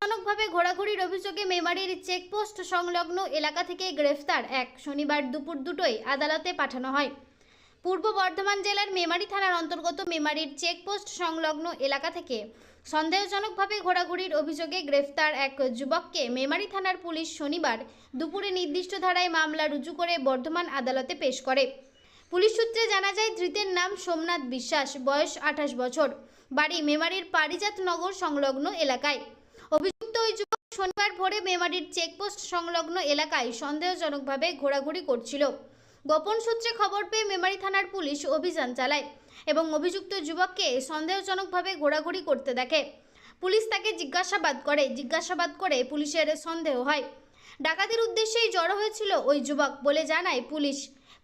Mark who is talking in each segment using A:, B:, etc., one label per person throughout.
A: সন্দেহজনকভাবে ঘোরাঘুরির অভিযোগে মেমারির চেকপোস্ট সংলগ্ন এলাকা থেকে গ্রেফতার এক। শনিবার দুপুর দুটোই আদালতে পাঠানো হয়। পূর্ব বর্ধমান জেলার মেমারি থানার অন্তর্গত মেমারির চেকপোস্ট সংলগ্ন এলাকা থেকে সন্দেহজনকভাবে ঘোরাঘুরির অভিযোগে গ্রেফতার এক যুবককে মেমারি থানার পুলিশ শনিবার দুপুরে নির্দিষ্ট ধারায় মামলা রুজু করে বর্ধমান আদালতে পেশ করে। পুলিশ সূত্রে জানা যায়, ধৃতের নাম সোমনাথ বিশ্বাস, বয়স আঠাশ বছর। বাড়ি মেমারির পারিজাত নগর সংলগ্ন এলাকায়। অভিযুক্ত ওই যুবক শনিবার ভোরে মেমারির চেকপোস্ট সংলগ্ন এলাকায় সন্দেহজনকভাবে ঘোরাঘুরি করছিল। গোপন সূত্রে খবর পেয়ে মেমারি থানার পুলিশ অভিযান চালায় এবং অভিযুক্ত যুবককে সন্দেহজনকভাবে ঘোরাঘুরি করতে দেখে। পুলিশ তাকে জিজ্ঞাসাবাদ করে জিজ্ঞাসাবাদ করে পুলিশের সন্দেহ হয়। ডাকাতির উদ্দেশ্যেই জড়ো হয়েছিল ওই যুবক বলে জানায় পুলিশ।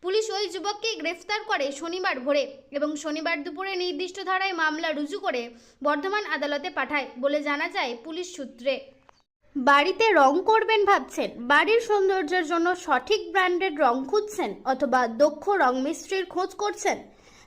A: পুলিশ ওই যুবককে গ্রেফতার করে শনিবার ভোরে এবং শনিবার দুপুরে নির্দিষ্ট ধারায় মামলা রুজু করে বর্ধমান আদালতে পাঠায় বলে জানা যায় পুলিশ সূত্রে। বাড়িতে রং করবেন ভাবছেন। বাড়ির সৌন্দর্যের জন্য সঠিক ব্র্যান্ডের রং খুঁজছেন অথবা দক্ষ রং মিস্ত্রির খোঁজ করছেন।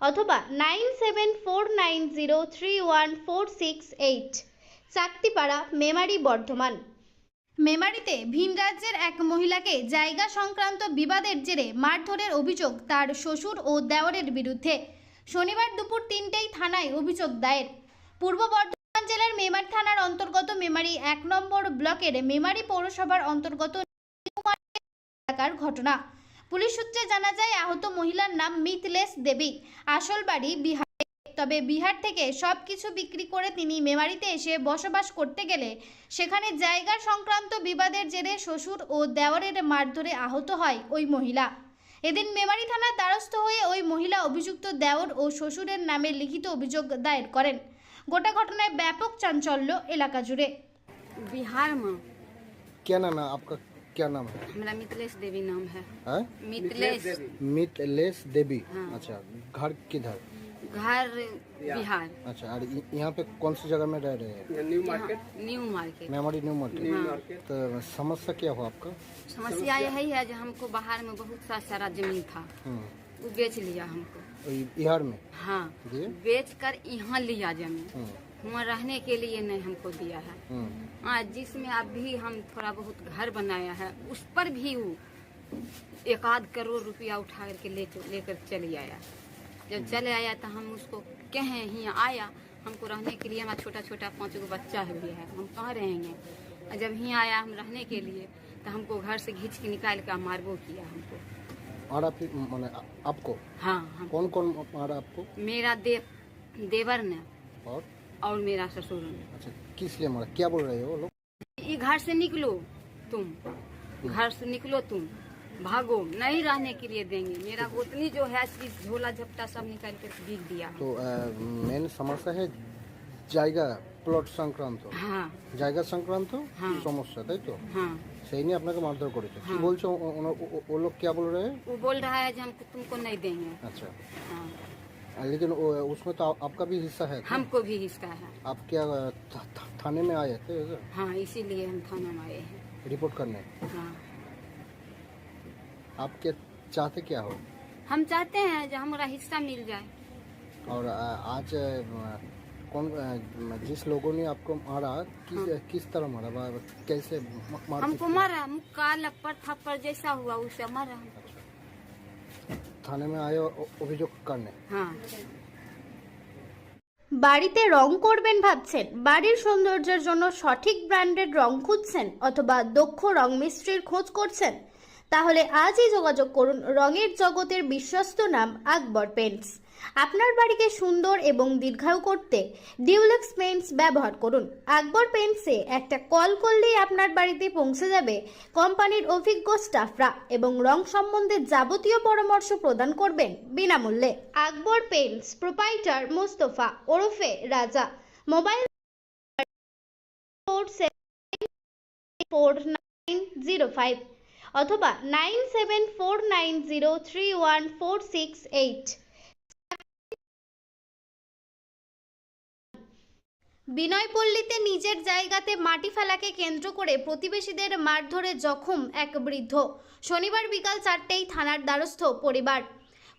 A: অথবা nine seven four nine zero three one four six eight Chaktipara, Memari Bardhaman. মেমারিতে ভিন রাজ্যের এক মহিলাকে জায়গা সংক্রান্ত বিবাদের জেরে মারধরের অভিযোগ তার শ্বশুর ও দেওয়ারের বিরুদ্ধে। শনিবার দুপুর তিনটেই থানায় অভিযোগ দায়ের। পূর্ব বর্ধমান জেলার মেমারি থানার অন্তর্গত মেমারি এক নম্বর ব্লকের মেমারি পৌরসভার অন্তর্গত এলাকার ঘটনা। পুলিশ সূত্রে জানা যায় আহত মহিলার নাম মিথলেশ দেবী আসল বাড়ি বিহারে তবে বিহার থেকে সব কিছু বিক্রি করে তিনি মেমারিতে এসে বসবাস করতে গেলে সেখানে জায়গা সংক্রান্ত বিবাদের জেরে শ্বশুর ও দেওরের মারধরে আহত হয় ওই মহিলা এদিন মেমারি থানার দ্বারস্থ হয়ে ওই মহিলা অভিযুক্ত দেওর ও শ্বশুরের নামে লিখিত অভিযোগ দায়ের করেন গোটা ঘটনায় ব্যাপক চাঞ্চল্য এলাকা জুড়ে
B: बिहार में
C: क्या नाम है आपका क्या नाम है?
B: हमारा मिथिलेश देवी नाम है।
C: हैं?
B: मिथिलेश।
C: मितलेश देवी।
B: हाँ।
C: अच्छा घर किधर?
B: घर बिहार।
C: अच्छा और यहाँ पे कौन सी जगह में रह रहे हैं?
B: New Market. New Market.
C: Memory new market.
B: हाँ
C: तो समस्या क्या हुआ आपका?
B: समस्या यही है जो हमको बाहर में बहुत सा सारा ज़मीन था।
C: हम्म,
B: वो बेच लिया हमको।
C: बिहार में?
B: हाँ। बेच कर यहाँ लिया ज़मीन।
C: हम्म,
B: वहाँ रहने के लिए नहीं हमको दिया है।
C: हम्म,
B: हाँ जिसमें अभी हम थोड़ा बहुत घर बनाया है उस पर भी वो एक आध करोड़ रुपया उठा करके ले लेकर चले आया। जब चले आया तो हम उसको कहें यहाँ आया। हमको रहने के लिए हमारा छोटा छोटा पाँच गो बच्चा भी है। हम कहाँ रहेंगे? और जब यहाँ आया हम रहने के लिए तो हमको घर से घींच के निकाल कर मारबो किया हमको।
C: और आप मैंने आपको?
B: हाँ हम
C: कौन कौन मारा आपको?
B: मेरा दे देवर ने।
C: और?
B: और मेरा ससुर ने
C: अच्छा किस लिए मारा क्या बोल रहे हो वो लोग
B: ये घर से निकलो तुम घर से निकलो तुम भागो नहीं रहने के लिए देंगे मेरा गोतनी जो है चीज झोला झपटा सब निकाल कर बिक दिया
C: তো মেন সমস্যা है জায়গা প্লট সংক্রান্ত
B: हाँ
C: জায়গা সংক্রান্ত
B: হ্যাঁ।
C: সমস্যা তাই তো
B: हाँ
C: সেই নিয়ে আপনাকে মারধর করেছে কি
B: হ্যাঁ।
C: বলছো ও- ও- ও- वो लोग क्या बोल रहे हैं
B: वो बोल रहा है जो हमको
C: लेकिन उसमें तो आ- आपका भी हिस्सा है
B: हमको भी हिस्सा है।
C: आप क्या था- था- थाने में आए थे?
B: हाँ इसीलिए हम थाना में आए हैं।
C: रिपोर्ट करने?
B: हाँ।
C: आप क्या चाहते क्या हो?
B: हम चाहते हैं जो हमारा हिस्सा मिल जाए।
C: और आज कौन जिस लोगों ने आपको मारा किस किस तरह मारा? कैसे मार
B: हमको मारा मुक्का लपड़ थप्पड़ जैसा हुआ उसे मारा हमको।
C: থানে মে আয়ে অভিযোগ করনে
B: হ্যাঁ
A: বাড়িতে রং করবেন ভাবছেন বাড়ির সৌন্দর্যের জন্য সঠিক ব্র্যান্ডেড রং খুঁজছেন অথবা দক্ষ রং মিস্ত্রির খোঁজ করছেন তাহলে আজই যোগাযোগ করুন। রঙের জগতের বিশ্বস্ত নাম আকবর পেন্টস। আপনার বাড়িকে সুন্দর এবং দীর্ঘায়ু করতে ডিউলেক্স পেন্টস ব্যবহার করুন। আকবর পেন্টসে একটা কল করলেই আপনার বাড়িতে পৌঁছে যাবে কোম্পানির অভিজ্ঞ স্টাফরা এবং রং সম্বন্ধে যাবতীয় পরামর্শ প্রদান করবেন বিনামূল্যে। আকবর পেন্টস প্রোপাইটার মোস্তফা ওরফে Raja. Mobile four nine zero five অথবা nine seven four nine zero three one four six eight বিনয়পল্লীতে নিজের জায়গাতে মাটি ফেলাকে কেন্দ্র করে প্রতিবেশীদের মারধরে জখম এক বৃদ্ধ। শনিবার বিকাল চারটেই থানার দ্বারস্থ পরিবার।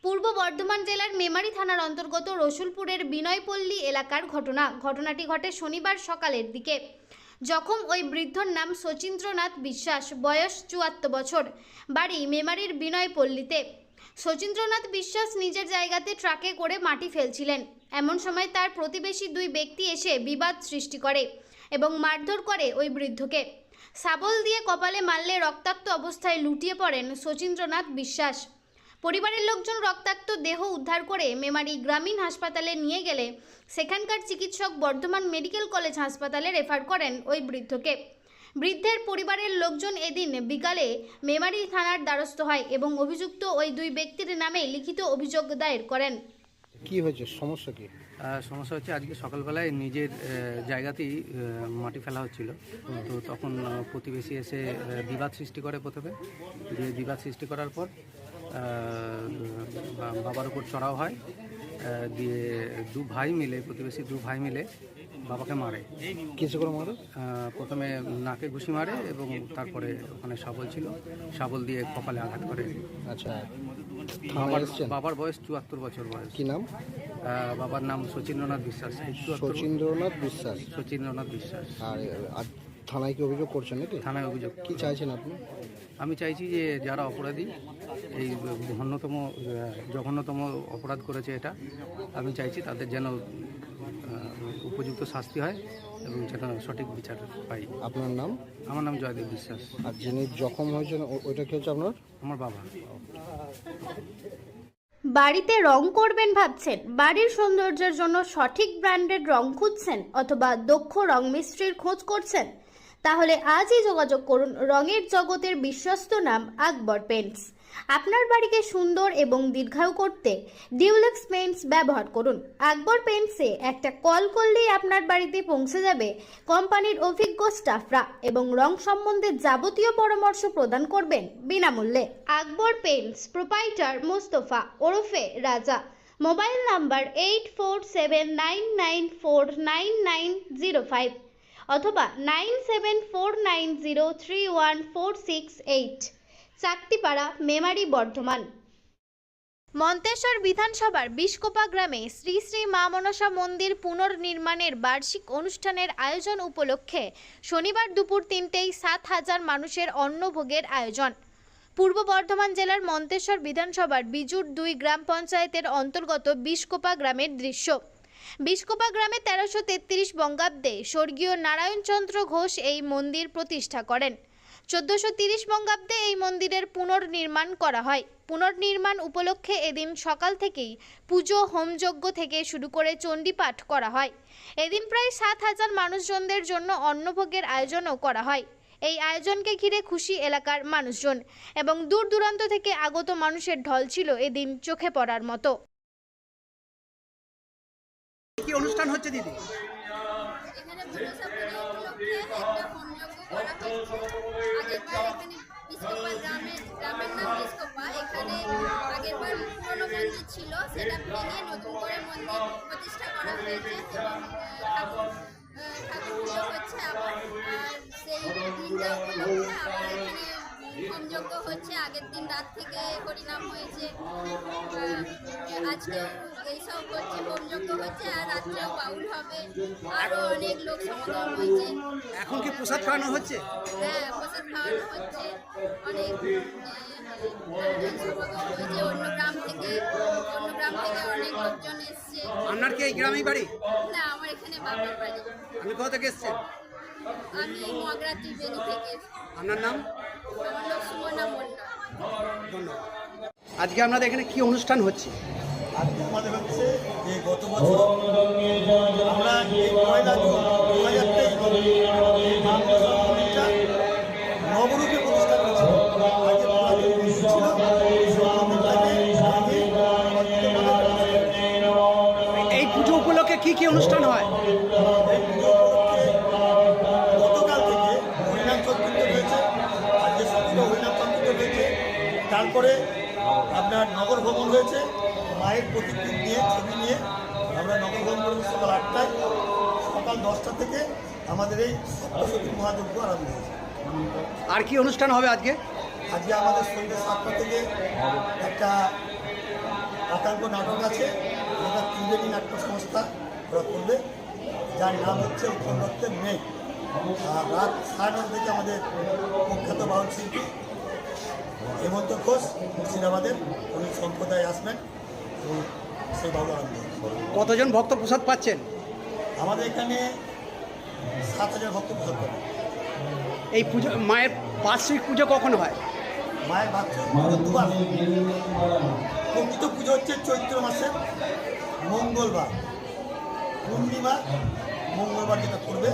A: পূর্ব বর্ধমান জেলার মেমারি থানার অন্তর্গত রসুলপুরের বিনয়পল্লী এলাকার ঘটনা। ঘটনাটি ঘটে শনিবার সকালের দিকে। জখম ওই বৃদ্ধর নাম শচীন্দ্রনাথ বিশ্বাস, বয়স চুয়াত্তর বছর। বাড়ি মেমারির বিনয়পল্লীতে। শচীন্দ্রনাথ বিশ্বাস নিজের জায়গাতে ট্রাকে করে মাটি ফেলছিলেন। এমন সময় তার প্রতিবেশী দুই ব্যক্তি এসে বিবাদ সৃষ্টি করে এবং মারধর করে ওই বৃদ্ধকে। শাবল দিয়ে কপালে মারলে রক্তাক্ত অবস্থায় লুটিয়ে পড়েন শচীন্দ্রনাথ বিশ্বাস। পরিবারের লোকজন রক্তাক্ত দেহ উদ্ধার করে মেমারি গ্রামীণ হাসপাতালে নিয়ে গেলে সেখানকার চিকিৎসক বর্ধমান মেডিকেল কলেজ হাসপাতালে রেফার করেন ওই বৃদ্ধকে। বৃদ্ধের পরিবারের লোকজন এদিন বিকালে মেমারি থানার দ্বারস্থ হয় এবং অভিযুক্ত ওই দুই ব্যক্তির নামে লিখিত অভিযোগ দায়ের করেন।
C: কি হয়েছে? সমস্যা কি?
D: সমস্যা হচ্ছে আজকে সকালবেলায় নিজের জায়গাতেই মাটি ফেলা হচ্ছিল। তো তখন প্রতিবেশী এসে বিবাদ সৃষ্টি করে প্রথমে। দিয়ে বিবাদ সৃষ্টি করার পর বাবার উপর চড়াও হয়। দিয়ে দু ভাই মিলে প্রতিবেশী দু ভাই মিলে বাবাকে মারে।
C: কিছু করে মারো?
D: প্রথমে নাকে ঘুষি মারে এবং তারপরে ওখানে শাবল ছিল। শাবল দিয়ে কপালে আঘাত করে।
C: আচ্ছা।
D: বাবার বাবার বয়স চুয়াত্তর বছর বয়স।
C: কি নাম?
D: বাবার নাম শচীন্দ্রনাথ বিশ্বাস।
C: শচীন্দ্রনাথ বিশ্বাস?
D: শচীন্দ্রনাথ বিশ্বাস।
C: আর থানায় কি অভিযোগ করছেন নাকি?
D: থানায় অভিযোগ।
C: কি চাইছেন আপনি?
D: আমি চাইছি যে যারা অপরাধী এই জঘন্যতম জঘন্যতম অপরাধ করেছে এটা আমি চাইছি তাদের যেন উপযুক্ত শাস্তি হয় এবং যেন সঠিক বিচার পাই।
C: আপনার নাম?
D: আমার নাম জয়দেব বিশ্বাস।
C: আর যিনি জখম হয়েছেন ওইটা কি হচ্ছে আপনার?
D: আমার বাবা।
A: বাড়িতে রং করবেন ভাবছেন বাড়ির সৌন্দর্যের জন্য সঠিক ব্র্যান্ডের রং খুঁজছেন অথবা দক্ষ রং মিস্ত্রির খোঁজ করছেন? তাহলে আজই যোগাযোগ করুন রঙের জগতের বিশ্বস্ত নাম আকবর পেন্টস। আপনার বাড়িকে সুন্দর এবং দীর্ঘায়ু করতে ডিউলেক্স পেন্টস ব্যবহার করুন। আকবর পেন্টসে একটা কল করলেই আপনার বাড়িতে পৌঁছে যাবে কোম্পানির অভিজ্ঞ স্টাফরা এবং রং সম্বন্ধে যাবতীয় পরামর্শ প্রদান করবেন বিনামূল্যে। আকবর পেন্টস প্রোপাইটার মোস্তফা ওরফে Raja. Mobile number eight four seven nine nine four nine nine zero five অথবা nine seven four nine zero three one four six eight. Chaktipara Memari Bardhaman. Manteswar বিধানসভার বিশকোপা গ্রামে শ্রী শ্রী মা মনসা মন্দির পুনর্নির্মাণের বার্ষিক অনুষ্ঠানের আয়োজন উপলক্ষে শনিবার দুপুর তিনটেই সাত হাজার মানুষের অন্নভোগের আয়োজন। পূর্ব বর্ধমান জেলার মন্তেশ্বর বিধানসভার বিজুর দুই গ্রাম পঞ্চায়েতের অন্তর্গত বিশকোপা গ্রামের দৃশ্য। বিশকোপা গ্রামে তেরোশো তেত্রিশ বঙ্গাব্দে স্বর্গীয় নারায়ণচন্দ্র ঘোষ এই মন্দির প্রতিষ্ঠা করেন। চোদ্দোশো তিরিশ বঙ্গাব্দে এই মন্দিরের পুনর্নির্মাণ করা হয়। পুনর্নির্মাণ উপলক্ষে এদিন সকাল থেকেই পুজো হোমযজ্ঞ থেকে শুরু করে চণ্ডীপাঠ করা হয়। এদিন প্রায় সাত হাজার মানুষজনদের জন্য অন্নভোগের আয়োজনও করা হয়। এই আয়োজনকে ঘিরে খুশি এলাকার মানুষজন এবং দূর দূরান্ত থেকে আগত মানুষের ঢল ছিল এদিন চোখে পড়ার মতো।
E: কি অনুষ্ঠান হচ্ছে দিদি?
F: এখানে আগেরবার এখানে বিস্কোপা গ্রামের এখানে আগেরবার পুরনো ছিল, সেটা ভেঙে নতুন করে মন্দির প্রতিষ্ঠা করা হয়েছে এবং ঠাকুর হচ্ছে। আবার সেই দিনটা উপলক্ষে আবার এখানে হোমযজ্ঞ হচ্ছে আগের দিন রাত থেকে হরিনাম হয়েছে। আজকে এইসব হচ্ছে হোমযজ্ঞ হচ্ছে আর রাত্রেও বাউল হবে। আরও অনেক লোক সমাগম হয়েছে।
E: এখন কি প্রসাদ খাওয়ানো হচ্ছে?
F: হ্যাঁ প্রসাদ খাওয়ানো হচ্ছে। অনেক সমাগম হয়েছে। অন্য গ্রাম থেকে অন্য গ্রাম থেকে অনেক লোকজন এসছে।
E: আপনার কি এই গ্রামেই বাড়ি?
F: না আমার এখানে বাড়ি।
E: আপনি কোথা থেকে এসছেন?
F: আমি মগরা ত্রিবেণী থেকে।
E: আপনার নাম?
F: আমার নাম সুমনা মন্ডল
E: ধন্যবাদ। আজকে আপনাদের এখানে কি অনুষ্ঠান হচ্ছে?
G: আজকে আমাদের হচ্ছে যে গত বছর আমরা এই পয়লা জুন দশটা থেকে আমাদের এই সপ্তশতী মহাযজ্ঞ আরম্ভ হয়েছে।
E: আর কি অনুষ্ঠান হবে আজকে?
G: আজকে আমাদের সন্ধ্যে সাতটা থেকে একটা আতঙ্ক নাটক আছে যেটা ত্রিবেণী নাট্য সংস্থা ওরা করবে। যার নাম হচ্ছে উত্তম মেঘ। আর রাত সাড়ে নটা থেকে আমাদের প্রখ্যাত বাউল শিল্পী হেমন্ত ঘোষ মুর্শিদাবাদের। উনি সম্প্রদায় আসবেন এবং সেই বাউল হবে।
E: কতজন ভক্ত প্রসাদ পাচ্ছেন?
G: আমাদের এখানে সাত হাজার ভক্ত প্রসাদ পাবে
E: এই পুজো মায়ের বার্ষিক পুজো কখন হয়?
G: মায়ের পুজো দুবার। প্রকৃত পুজো হচ্ছে চৈত্র মাসের মঙ্গলবার। পূর্ণিমা মঙ্গলবার যেটা করবে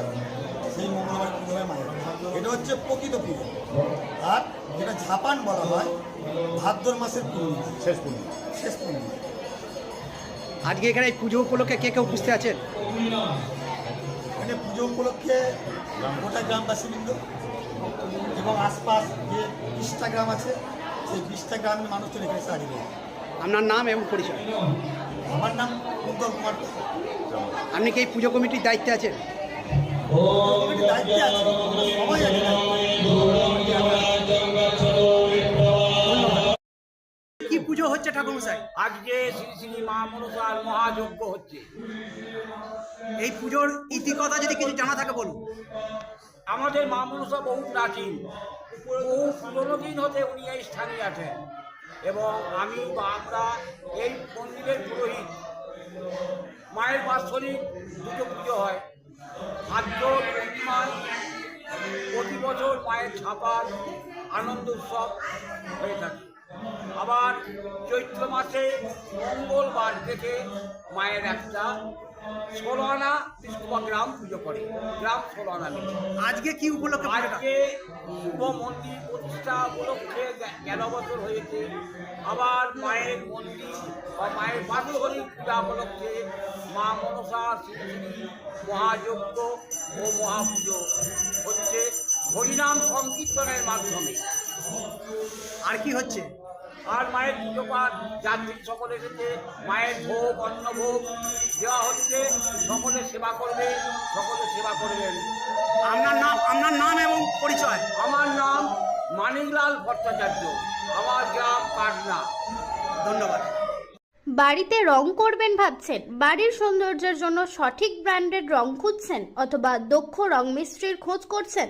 G: সেই মঙ্গলবার পুজো হয় মায়ের এটা হচ্ছে প্রকৃত পুজো। আর যেটা ঝাপান বলা হয় ভাদ্র মাসের পূর্ণিমা। শেষ পূর্ণিমা। শেষ পূর্ণিমা।
E: আজকে এখানে এই পুজো উপলক্ষে কে কে উপস্থিত আছেন?
G: এখানে পুজো উপলক্ষে গোটা গ্রামবাসীবৃন্দ এবং আশপাশ যে বিশটা গ্রাম আছে সেই বিশটা গ্রামের মানুষজন এখানে এসে হাজির
E: আপনার নাম এবং পরিচয়?
G: আমার নাম উত্তম কুমার
E: আপনি কি এই পুজো কমিটির দায়িত্বে আছেন?
G: কমিটির দায়িত্বে আছি সবাই
E: কি পুজো হচ্ছে ঠাকুরমশাই?
H: আজকে শ্রী শ্রী মা মনসার মহাযজ্ঞ হচ্ছে।
E: এই পুজোর ইতিকথা যদি কিছু জানা থাকে বলুন।
H: আমাদের মা মনসা বহু প্রাচীন। বহু পুরনো দিন হতে উনি এই স্থানে আছেন। এবং আমি বা আমরা এই মন্দিরের পুরোহিত। মায়ের বাৎসরিক দুটো পুজো হয়। ভাদ্র পূর্ণিমায় প্রতি বছর মায়ের ছাপার আনন্দ উৎসব হয়ে থাকে। আবার চৈত্র মাসে মঙ্গলবার থেকে মায়ের একটা ষোলো আনা বিষ্ণুবা গ্রাম পুজো করে গ্রাম ষোলো আনা
E: আজকে কি উপলক্ষে?
H: আজকে শুভ মন্দির প্রতিষ্ঠা উপলক্ষে গে- তেরো বছর হয়েছে। আবার মায়ের মন্দির বা মায়ের বাৎসরিক পূজা উপলক্ষে মা মনসা শ্রী মহাযজ্ঞ ও মহাপুজো হচ্ছে হরিনাম সংকীর্তনের মাধ্যমে।
E: আর কি হচ্ছে?
H: আর মায়ের পুজো পাঠ যাত্রী সকলে এসেছে মায়ের ভোগ অন্নভোগ দেওয়া হচ্ছে সকলে সেবা করবে সকলে সেবা করবেন।
E: আপনার নাম আপনার নাম এবং পরিচয়?
H: আমার নাম মানিকলাল ভট্টাচার্য আমার গ্রাম কাটনা
E: ধন্যবাদ।
A: বাড়িতে রং করবেন ভাবছেন বাড়ির সৌন্দর্যের জন্য সঠিক ব্র্যান্ডের রং খুঁজছেন অথবা দক্ষ রং মিস্ত্রির খোঁজ করছেন?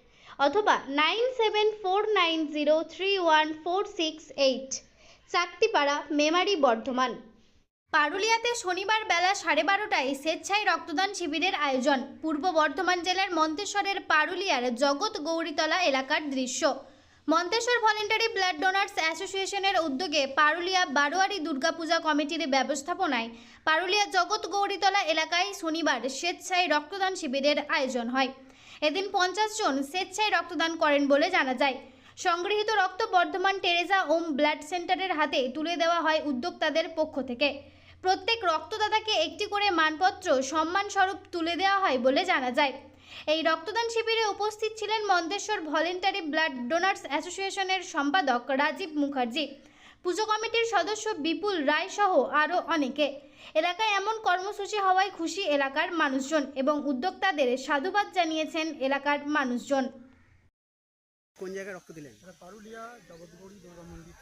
A: অথবা nine seven four nine zero three one four six eight. Chaktipara, Memari Bardhaman. পারুলিয়াতে শনিবার বেলা সাড়ে বারোটায় স্বেচ্ছায় রক্তদান শিবিরের আয়োজন। পূর্ব বর্ধমান জেলার মন্তেশ্বরের পারুলিয়ার জগৎ গৌরীতলা এলাকার দৃশ্য। মন্তেশ্বর ভলেন্টারি ব্লাড ডোনার্স অ্যাসোসিয়েশনের উদ্যোগে পারুলিয়া বারোয়ারি দুর্গাপূজা কমিটির ব্যবস্থাপনায় পারুলিয়া জগৎ গৌরীতলা এলাকায় শনিবার স্বেচ্ছায় রক্তদান শিবিরের আয়োজন হয়। এদিন পঞ্চাশ জন স্বেচ্ছায় রক্তদান করেন বলে জানা যায়। সংগৃহীত রক্ত বর্ধমান টেরেজা ওম ব্লাড সেন্টারের হাতে তুলে দেওয়া হয় উদ্যোক্তাদের পক্ষ থেকে। প্রত্যেক রক্তদাতাকে একটি করে মানপত্র সম্মানস্বরূপ তুলে দেওয়া হয় বলে জানা যায়। এই রক্তদান শিবিরে উপস্থিত ছিলেন মন্দেশ্বর ভলেন্টারি ব্লাড ডোনার্স অ্যাসোসিয়েশনের সম্পাদক রাজীব মুখার্জি। পুজো কমিটির সদস্য বিপুল রায় সহ আরও অনেকে। এলাকায় এমন কর্মসূচি হওয়ায় খুশি এলাকার মানুষজন এবং উদ্যোক্তাদের সাধুবাদ জানিয়েছেন এলাকার মানুষজন।
E: কোন জায়গায় রক্ত দিলেন?
I: পারুলিয়া জগৎগৌরী দুর্গা মন্দির।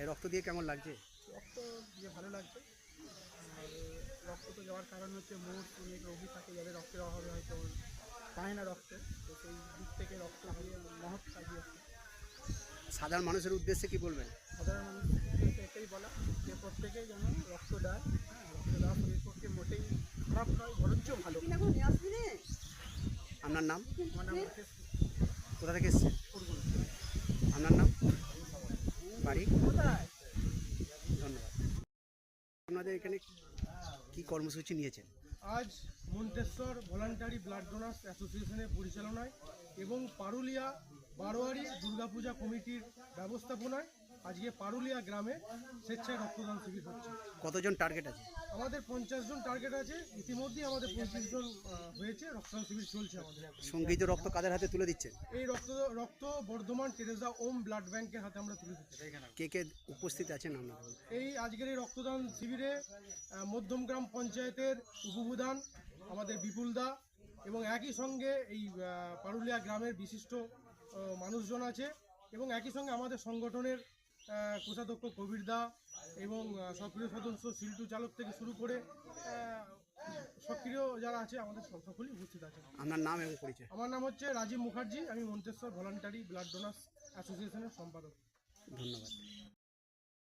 E: এই রক্ত দিয়ে কেমন লাগছে?
I: রক্ত দিয়ে ভালো লাগছে। রক্ত তো যাওয়ার কারণ হচ্ছে মোট অনেক রোগী থাকে যাদের রক্তের অভাবে হয়তো পায় না রক্ত। তো সেই দিক থেকে রক্ত দিয়ে মহৎ সাজিয়েছে
E: সাধারণ মানুষের উদ্দেশ্যে কি বলবেন?
I: সাধারণ এটাই বলা যে প্রত্যেকেই যেন রক্ত দেয় হ্যাঁ রক্ত দেওয়া শরীর পক্ষে মোটেই খারাপ নয় বরঞ্চ ভালো।
E: আপনার নাম?
I: আমার নাম
E: কোথা থেকে
I: ফুরগুন
E: আপনার নাম? বাড়ি?
I: কোথায়?
E: কি কর্মসূচি নিয়েছেন?
I: আজ মন্তেশ্বর ভলান্টারি ব্লাড ডোনার্স অ্যাসোসিয়েশনের পরিচালনায় এবং পারুলিয়া বারোয়ারি দুর্গাপূজা কমিটির ব্যবস্থাপনায় আজকে পারুলিয়া গ্রামে স্বেচ্ছায় রক্তদান শিবির হচ্ছে।
E: কতজন টার্গেট আছে?
I: আমাদের পঞ্চাশ জন টার্গেট আছে। ইতিমধ্যেই আমাদের পঁচিশ জন হয়েছে রক্তদান শিবির চলছে আমাদের।
E: সংগীত রক্ত কাদের হাতে তুলে দিচ্ছে?
I: এই রক্ত রক্ত বর্ধমান টেরেজা ওম ব্লাড ব্যাংকের হাতে আমরা তুলে দিচ্ছি।
E: কে কে উপস্থিত আছেন আপনাদের
I: এই আজকের এই রক্তদান শিবিরে মধ্যমগ্রাম পঞ্চায়েতের উপপ্রধান আমাদের বিপুল দা এবং একই সঙ্গে এই পারুলিয়া গ্রামের বিশিষ্ট মানুষজন আছে এবং একই সঙ্গে আমাদের সংগঠনের কোষাধ্যক্ষ কবির দা এবং সক্রিয় সদস্য শিল্টু চালক থেকে শুরু করে সক্রিয় যারা আছে আমাদের সকলেই উপস্থিত আছে
E: আপনার নাম এবং পরিচয়।
I: আমার নাম হচ্ছে রাজীব মুখার্জি আমি মন্তেশ্বর ভলান্টারি ব্লাড ডোনার্স অ্যাসোসিয়েশনের সম্পাদক।
E: ধন্যবাদ।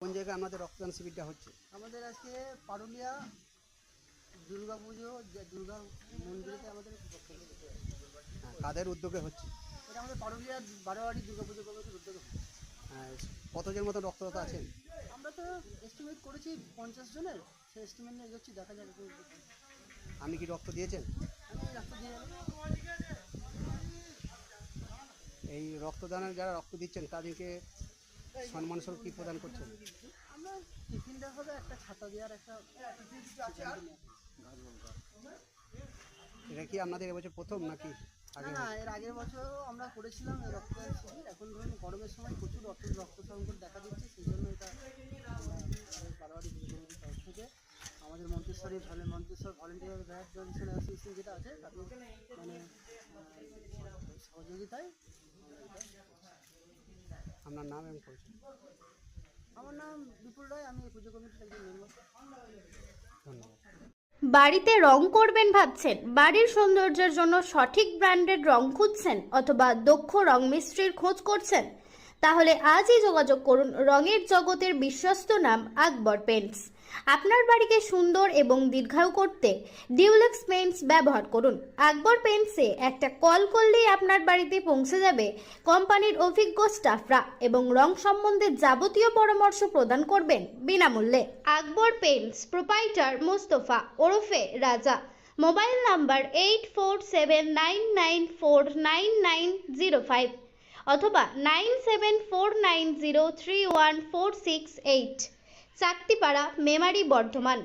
E: কোন জায়গায় আমাদের রক্তদান শিবিরটা হচ্ছে?
J: আমাদের আজকে পারুলিয়া দুর্গা পুজো দুর্গা মন্দিরেতে আমাদের।
E: হ্যাঁ, কাদের উদ্যোগে হচ্ছে?
J: এটা আমাদের পারুলিয়া বারোয়ারি দুর্গা পুজো কমিটির উদ্যোগে হচ্ছে।
E: হ্যাঁ, কতজন মতো রক্তদাতা আছেন?
J: আমরা তো এস্টিমেট করেছি পঞ্চাশ জনের সেই এস্টিমেট নিয়ে এগোচ্ছি দেখা যাক
E: আপনি কি রক্ত দিয়েছেন?
J: আমি রাস্তা দিয়ে
E: এই রক্তদানের যারা রক্ত দিচ্ছেন তাদেরকে সম্মান স্বরূপ কি প্রদান করছেন?
J: আমরা টিফিন দেওয়া হবে একটা ছাতা দেওয়ার একটা
E: এটা কি আপনাদের এবছর প্রথম নাকি?
J: না না এর আগের বছরও আমরা করেছিলাম এই রক্তদান শিবির। এখন ধরুন গরমের সময় প্রচুর রক্ত রক্ত সংকট দেখা দিচ্ছে সেই জন্য এটা দুর্গা কমিটির তরফ থেকে আমাদের মন্তেশ্বরী ভলে Manteswar volunteer blood donation association যেটা আছে তাদের মানে সহযোগিতায়
E: আপনার নাম এবং পরিচয়?
J: আমার নাম বিপুল রায় আমি পুজো কমিটির একজন মেম্বার
A: বাড়িতে রং করবেন ভাবছেন। বাড়ির সৌন্দর্যের জন্য সঠিক ব্র্যান্ডের রং খুঁজছেন অথবা দক্ষ রং মিস্ত্রির খোঁজ করছেন? তাহলে আজই যোগাযোগ করুন রঙের জগতের বিশ্বস্ত নাম আকবর পেন্টস। আপনার বাড়িকে সুন্দর এবং দীর্ঘায়ু করতে ডিউলেক্স পেন্টস ব্যবহার করুন। আকবর পেন্টসে একটা কল করলেই আপনার বাড়িতে পৌঁছে যাবে কোম্পানির অভিজ্ঞ স্টাফরা এবং রং সম্বন্ধে যাবতীয় পরামর্শ প্রদান করবেন বিনামূল্যে। আকবর পেন্টস, প্রোপাইটার মোস্তফা ওরফে Raja. Mobile number eight four seven nine nine four nine nine zero five অথবা nine seven four nine zero three one four six eight. Chaktipara Memari Bardhaman.